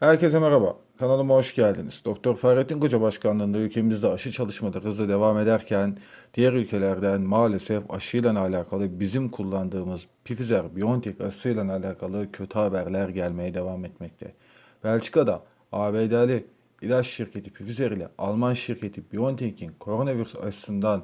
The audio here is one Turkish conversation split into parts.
Herkese merhaba. Kanalıma hoş geldiniz. Doktor Fahrettin Koca Başkanlığında ülkemizde aşı çalışmaları hızla devam ederken diğer ülkelerden maalesef aşıyla alakalı bizim kullandığımız Pfizer-BioNTech aşısıyla alakalı kötü haberler gelmeye devam etmekte. Belçika'da ABD'li ilaç şirketi Pfizer ile Alman şirketi BioNTech'in koronavirüs aşısından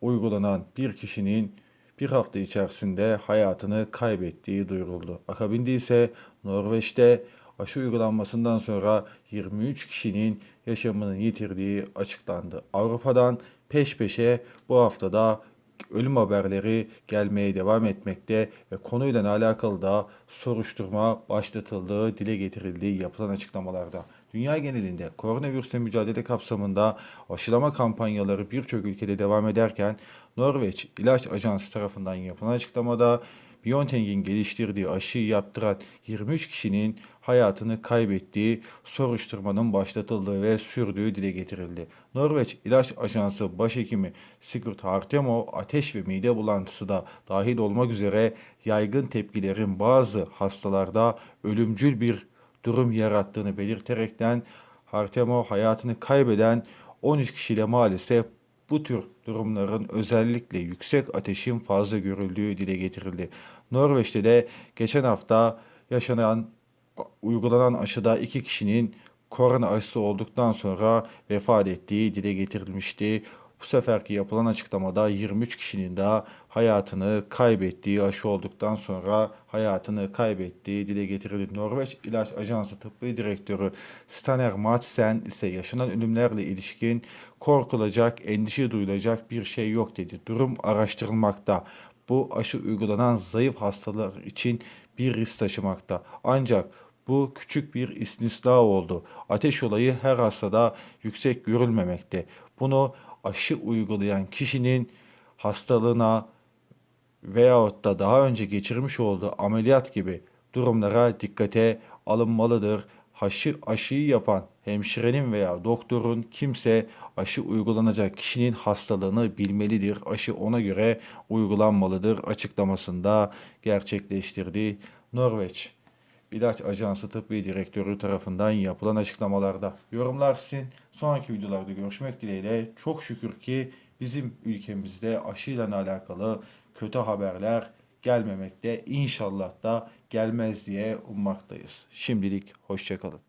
uygulanan bir kişinin bir hafta içerisinde hayatını kaybettiği duyuruldu. Akabinde ise Norveç'te aşı uygulanmasından sonra 23 kişinin yaşamını yitirdiği açıklandı. Avrupa'dan peş peşe bu haftada ölüm haberleri gelmeye devam etmekte ve konuyla alakalı da soruşturma başlatıldığı dile getirildiği yapılan açıklamalarda. Dünya genelinde koronavirüsle mücadele kapsamında aşılama kampanyaları birçok ülkede devam ederken Norveç İlaç Ajansı tarafından yapılan açıklamada BioNTech'in geliştirdiği aşıyı yaptıran 23 kişinin hayatını kaybettiği soruşturmanın başlatıldığı ve sürdüğü dile getirildi. Norveç İlaç Ajansı Başhekimi Sigurd Hartemo ateş ve mide bulantısı da dahil olmak üzere yaygın tepkilerin bazı hastalarda ölümcül bir durum yarattığını belirterekten Hartemo hayatını kaybeden 13 kişiyle maalesef bu tür durumların özellikle yüksek ateşin fazla görüldüğü dile getirildi. Norveç'te de geçen hafta yaşanan uygulanan aşıda iki kişinin korona aşısı olduktan sonra vefat ettiği dile getirilmişti. Bu seferki yapılan açıklamada 23 kişinin daha hayatını kaybettiği aşı olduktan sonra hayatını kaybettiği dile getirildi. Norveç İlaç Ajansı Tıbbi Direktörü Staner Madsen ise yaşanan ölümlerle ilişkin korkulacak, endişe duyulacak bir şey yok dedi. Durum araştırılmakta. Bu aşı uygulanan zayıf hastalar için bir risk taşımakta. Ancak bu küçük bir istisna oldu. Ateş olayı her hastada yüksek görülmemekte. Bunu aşı uygulayan kişinin hastalığına veyahut da daha önce geçirmiş olduğu ameliyat gibi durumlara dikkate alınmalıdır. Aşı, aşıyı yapan hemşirenin veya doktorun kimse aşı uygulanacak kişinin hastalığını bilmelidir. Aşı ona göre uygulanmalıdır açıklamasında gerçekleştirdi. Norveç İlaç Ajansı Tıbbi Direktörü tarafından yapılan açıklamalarda. Yorumlar sizin. Sonraki videolarda görüşmek dileğiyle. Çok şükür ki bizim ülkemizde aşıyla alakalı kötü haberler gelmemekte. İnşallah da gelmez diye ummaktayız. Şimdilik hoşçakalın.